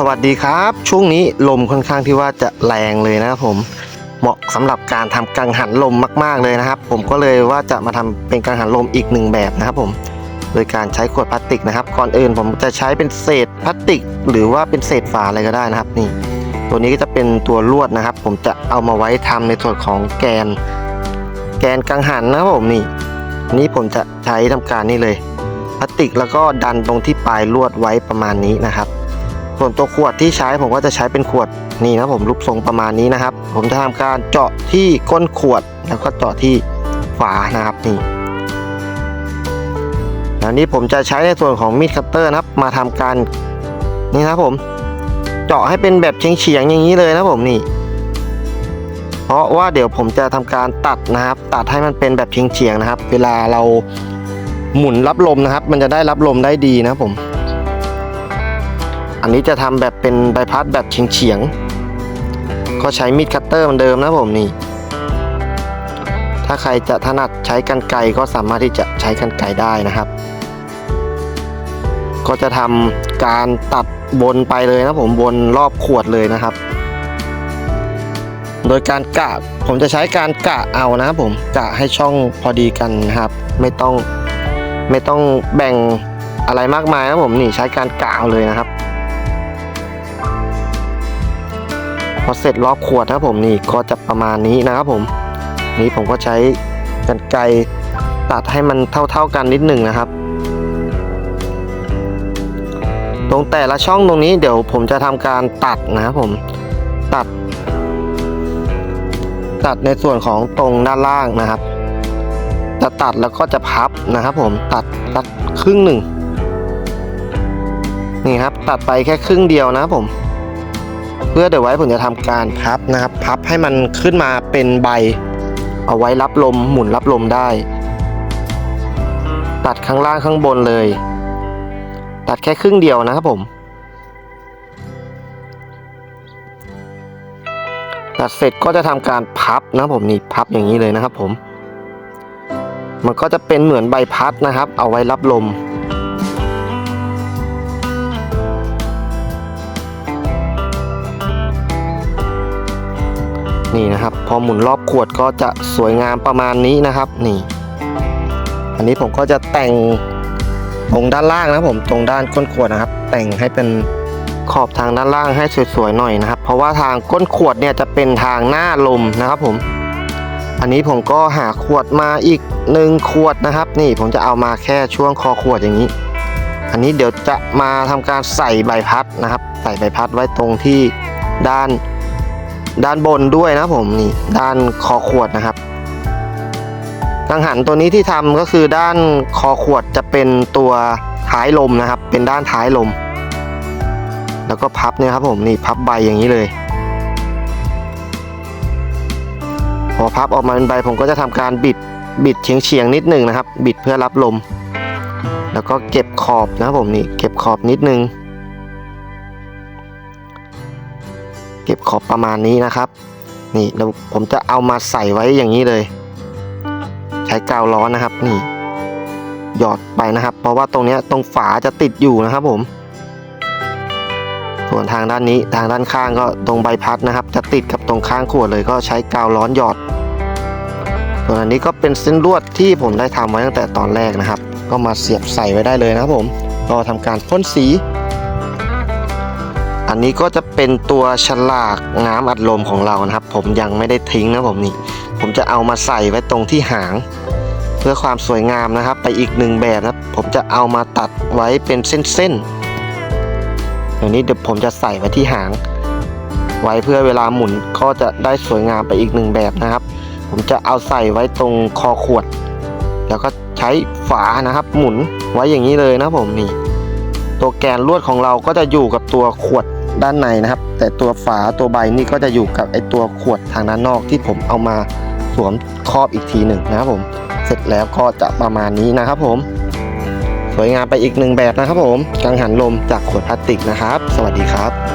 สวัสดีครับ ช่วงนี้ลมค่อนข้างที่ว่าจะแรงเลยนะครับผมเหมาะสำหรับการทำกังหันลมมากๆเลยนะครับ ผมก็เลยว่าจะมาทำเป็นกังหันลมอีกหนึ่งแบบนะครับผมโดยการใช้ขวดพลาสติกนะครับ ก่อนอื่นผมจะใช้เป็นเศษพลาสติก หรือว่าเป็นเศษฝาอะไรก็ได้นะครับนี่ ตัวนี้ก็จะเป็นตัวลวดนะครับ ผมจะเอามาไว้ทำในส่วนของแกน แกนกังหันนะครับผมนี่นี้ผมจะใช้ทำการนี่เลยพลาสติกแล้วก็ดันตรงที่ปลายลวดไว้ประมาณนี้นะครับ ส่วนตัวขวดที่ใช้ผมก็จะใช้เป็นขวดนี่นะผมรูปทรงประมาณนี้นะครับ ผมจะทำการเจาะที่ก้นขวดแล้วก็เจาะที่ฝานะครับนี่แล้วนี้ผมจะใช้ในส่วนของมีดคัตเตอร์นะครับ มาทำการนี่นะผม เจาะให้เป็นแบบเฉียงๆอย่างนี้เลยนะผมนี่ เพราะว่าเดี๋ยวผมจะทำการตัดนะครับ ตัดให้มันเป็นแบบเฉียงๆนะครับ เวลาเราหมุนรับลมนะครับ มันจะได้รับลมได้ดีนะผม อันนี้จะทำแบบเป็นใบพัดแบบเฉียงๆก็ใช้มีดคัตเตอร์เหมือนเดิมนะผมนี่ ถ้าใครจะถนัดใช้กันไกก็สามารถที่จะใช้กันไกได้นะครับ ก็จะทำการตัดบนไปเลยนะผมบนรอบขวดเลยนะครับ โดยการกะผมจะใช้การกะเอานะผมกะให้ช่องพอดีกันนะครับ ไม่ต้องไม่ต้องแบ่งอะไรมากมายนะผมนี่ใช้การกะเอาเลยนะครับ พอเสร็จรอบขวดนะครับผมนี่ก็จะประมาณนี้นะครับผม นี่ผมก็ใช้กันไกรตัดให้มันเท่า ๆกันนิดหนึ่งนะครับ ตรงแต่ละช่องตรงนี้เดี๋ยวผมจะทำการตัดนะครับผมตัด ตัดในส่วนของตรงด้านล่างนะครับจะตัดแล้วก็จะพับนะครับ ผมตัดตัดครึ่งหนึ่งนี่ครับ ตัดไปแค่ครึ่งเดียวนะครับผม เพื่อเดี๋ยวไว้ผมจะทำการพับนะครับ พับให้มันขึ้นมาเป็นใบ เอาไว้รับลมหมุนรับลมได้ ตัดข้างล่างข้างบนเลย ตัดแค่ครึ่งเดียวนะครับผมตัดเสร็จก็จะทำการพับนะครับผมนี่พับอย่างนี้เลยนะครับผม มันก็จะเป็นเหมือนใบพัดนะครับ เอาไว้รับลม นี่นะครับ พอหมุนรอบขวดก็จะสวยงามประมาณนี้นะครับ นี่ อันนี้ผมก็จะแต่งตรงด้านล่างนะผมตรงด้านก้นขวดนะครับ แต่งให้เป็นขอบทางด้านล่างให้สวยๆหน่อยนะครับ เพราะว่าทางก้นขวดเนี่ยจะเป็นทางหน้าลมนะครับผม อันนี้ผมก็หาขวดมาอีกหนึ่งขวดนะครับ นี่ผมจะเอามาแค่ช่วงคอขวดอย่างนี้ อันนี้เดี๋ยวจะมาทำการใส่ใบพัดนะครับ ใส่ใบพัดไว้ตรงที่ด้าน ด้านบนด้วยนะผมนี่ด้านคอขวดนะครับกังหันตัวนี้ที่ทำก็คือด้านคอขวดจะเป็นตัวท้ายลมนะครับ เป็นด้านท้ายลม แล้วก็พับเนี่ยครับผมนี่พับใบอย่างนี้เลย พอพับออกมาเป็นใบผมก็จะทำการบิดบิดเฉียงเฉียงๆนิดหนึ่งนะครับ บิดเพื่อรับลม แล้วก็เก็บขอบนะครับผมนี่เก็บขอบนิดนึง เก็บขอบประมาณนี้นะครับ นี่แล้วผมจะเอามาใส่ไว้อย่างนี้เลย ใช้กาวร้อนนะครับ นี่หยอดไปนะครับ เพราะว่าตรงนี้ตรงฝาจะติดอยู่นะครับผม ส่วนทางด้านนี้ทางด้านข้างก็ตรงใบพัดนะครับ จะติดกับตรงข้างขวดเลยก็ใช้กาวร้อนหยอด ส่วนอันนี้ก็เป็นเส้นลวดที่ผมได้ทำไว้ตั้งแต่ตอนแรกนะครับ ก็มาเสียบใส่ไว้ได้เลยนะครับผม ก็ทำการพ่นสี อันนี้ก็จะเป็นตัวฉลากน้ำอัดลมของเรานะครับ ผมยังไม่ได้ทิ้งนะผมนี่ผมจะเอามาใส่ไว้ตรงที่หาง เพื่อความสวยงามนะครับ ไปอีกหนึ่งแบบนะผมจะเอามาตัดไว้เป็นเส้นๆเดี๋ยวนี้เดี๋ยวผมจะใส่ไว้ที่หาง ไว้เพื่อเวลาหมุนก็จะได้สวยงามไปอีกหนึ่งแบบนะครับ ผมจะเอาใส่ไว้ตรงคอขวด แล้วก็ใช้ฝานะครับ หมุนไว้อย่างนี้เลยนะผมนี่ตัวแกนลวดของเราก็จะอยู่กับตัวขวด ด้านในนะครับ แต่ตัวฝาตัวใบนี่ก็จะอยู่กับไอตัวขวดทางด้านนอกที่ผมเอามาสวมครอบอีกทีหนึ่งนะครับผมเสร็จแล้วก็จะประมาณนี้นะครับผม สวยงามไปอีกหนึ่งแบบนะครับผมกังหันลมจากขวดพลาสติกนะครับ สวัสดีครับ